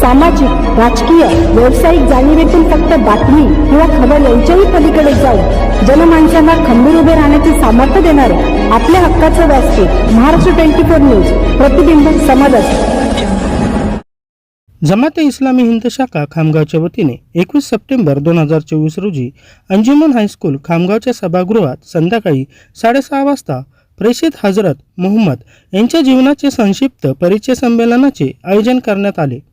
सामाजिक राजकीय व्यावसायिक जाणीवेतून फक्त बातमी किंवा खबर यांच्याही पलीकडे जाऊन जनमानसांना खंबीर उभे राहण्याचे सामर्थ्य देणारे आपल्या हक्काचं व्यासपीठ महाराष्ट्र ट्वेंटी फोर न्यूज प्रतिबिंब समाजात जमाते इस्लामी हिंद शाखा खामगावच्या वतीने एकवीस सप्टेंबर दोन हजार चोवीस रोजी अंजुमन हायस्कूल खामगावच्या सभागृहात संध्याकाळी साडेसहा वाजता प्रेषित हजरत मोहम्मद यांच्या जीवनाचे संक्षिप्त परिचय संमेलनाचे आयोजन करण्यात आले.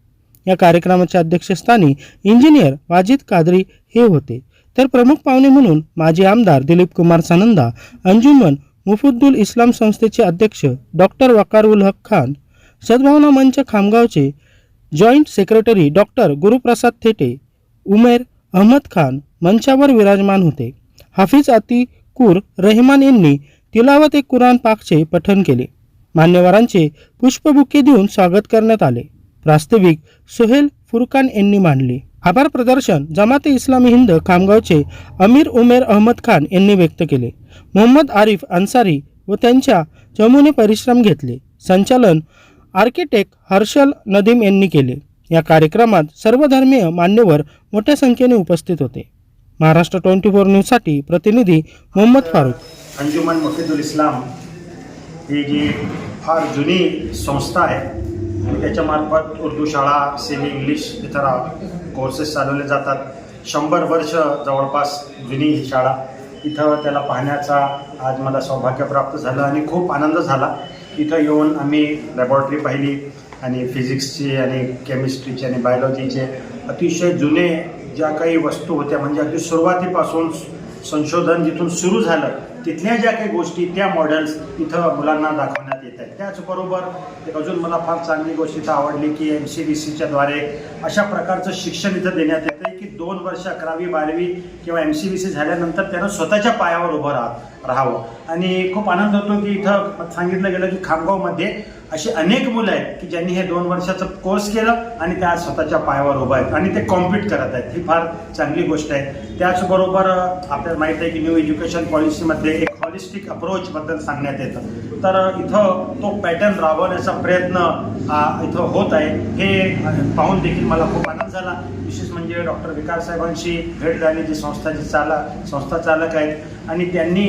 या कार्यक्रमाच्या अध्यक्षस्थानी इंजिनियर वाजिद कादरी हे होते. तर प्रमुख पाहुणे म्हणून माजी आमदार दिलीप कुमार सानंदा अंजुमन मुफुद्दुल इस्लाम संस्थेचे अध्यक्ष डॉक्टर वकार ul Haq Khan Sadbhavana Manch खामगावचे joint secretary doctor Guruprasad Thete Umer Ahmad Khan मंचावर विराजमान होते. हाफिज अतिकूर रहमान यांनी तिलावत ए कुराण पाकचे पठण केले. मान्यवरांचे पुष्पबुके देऊन स्वागत करण्यात आले. प्रास्ताविक सोहेल फुरकान यांनी मांडले. आभार प्रदर्शन जमाते इस्लामी हिंद खामगावचे अमीर उमेर अहमद खान यांनी व्यक्त केले. मोहम्मद आरिफ अन्सारी व त्यांच्या चमूने परिश्रम घेतले. संचालन आर्किटेक्ट हर्षल नदीम यांनी केले. या कार्यक्रमात सर्वधर्मीय मान्यवर मोठ्या संख्येने उपस्थित होते. महाराष्ट्र ट्वेंटी फोर न्यूजसाठी प्रतिनिधी मोहम्मद फारूक अंजुमन मुफिदुल इस्लाम ही जी फार जुनी संस्था आहे आणि त्याच्यामार्फत उर्दू शाळा सेमी इंग्लिश इतर कोर्सेस चालवले जातात. शंभर वर्ष जवळपास जुनी ही शाळा. इथं त्याला पाहण्याचा आज मला सौभाग्य प्राप्त झालं आणि खूप आनंद झाला. इथं येऊन आम्ही लॅबॉरेटरी पाहिली आणि फिजिक्सची आणि केमिस्ट्रीची आणि बायोलॉजीचे अतिशय जुने ज्या काही वस्तू होत्या म्हणजे अगदी सुरुवातीपासून संशोधन जिथून सुरू झालं तिथल्या ज्या काही गोष्टी त्या मॉडेल्स इथं मुलांना दाखवण्यात येत आहेत. त्याचबरोबर एक अजून मला फार चांगली गोष्ट इथं आवडली की एम सी बी सीच्या द्वारे अशा प्रकारचं शिक्षण इथं देण्यात येतं दोन वर्ष अकरावी बारावी किंवा एम सी बी सी झाल्यानंतर त्यानं स्वतःच्या पायावर उभं राहा राहावं. आणि खूप आनंद होतो की इथं सांगितलं गेलं की खामगावमध्ये अशी अनेक मुलं आहेत की ज्यांनी हे दोन वर्षाचं कोर्स केलं आणि त्या स्वतःच्या पायावर उभं आहेत आणि ते कॉम्पिट करत आहेत. ही फार चांगली गोष्ट आहे. त्याचबरोबर आपल्याला माहीत आहे की न्यू एज्युकेशन पॉलिसीमध्ये एक हॉलिस्टिक अप्रोचबद्दल सांगण्यात येतं. तर इथं तो पॅटर्न राबवण्याचा प्रयत्न इथं होत आहे. हे पाहून देखील मला खूप आनंद झाला. विशेष म्हणजे डॉक्टर विकास साहेबांशी भेट झाली जी संस्थाची चाला संस्था चालक आहेत. आणि त्यांनी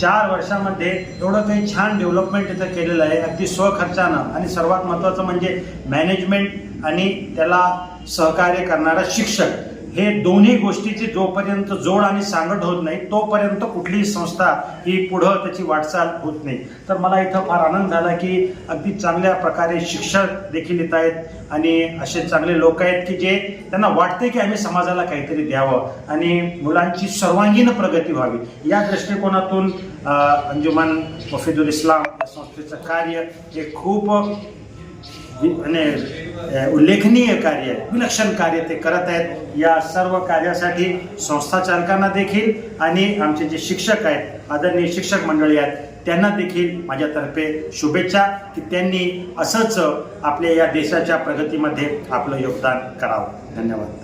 चार वर्षामध्ये एवढं काही छान डेव्हलपमेंट इथं केलेलं आहे अगदी स्वखर्चानं. आणि सर्वात महत्त्वाचं म्हणजे मॅनेजमेंट आणि त्याला सहकार्य करणारा शिक्षक. हे दोन्ही गोष्टीची जोपर्यंत जोड आणि सांगड होत नाही तोपर्यंत कुठलीही संस्था ही पुढं त्याची वाटचाल होत नाही. तर मला इथं फार आनंद झाला की अगदी चांगल्या प्रकारे शिक्षक देखील येत आहेत आणि असे चांगले लोक आहेत की जे त्यांना वाटते की आम्ही समाजाला काहीतरी द्यावं आणि मुलांची सर्वांगीण प्रगती व्हावी. या दृष्टिकोनातून अंजुमन मफिदुल इस्लाम या संस्थेचं कार्य हे खूप आणि उल्लेखनीय कार्य विलक्षण कार्य ते करत आहेत. या सर्व कार्यासाठी संस्था चालकांना देखील आणि आमचे जे शिक्षक आहेत आदरणीय शिक्षक मंडळी आहेत त्यांना देखील माझ्यातर्फे शुभेच्छा की त्यांनी असंच आपल्या या देशाच्या प्रगतीमध्ये आपलं योगदान करावं. धन्यवाद.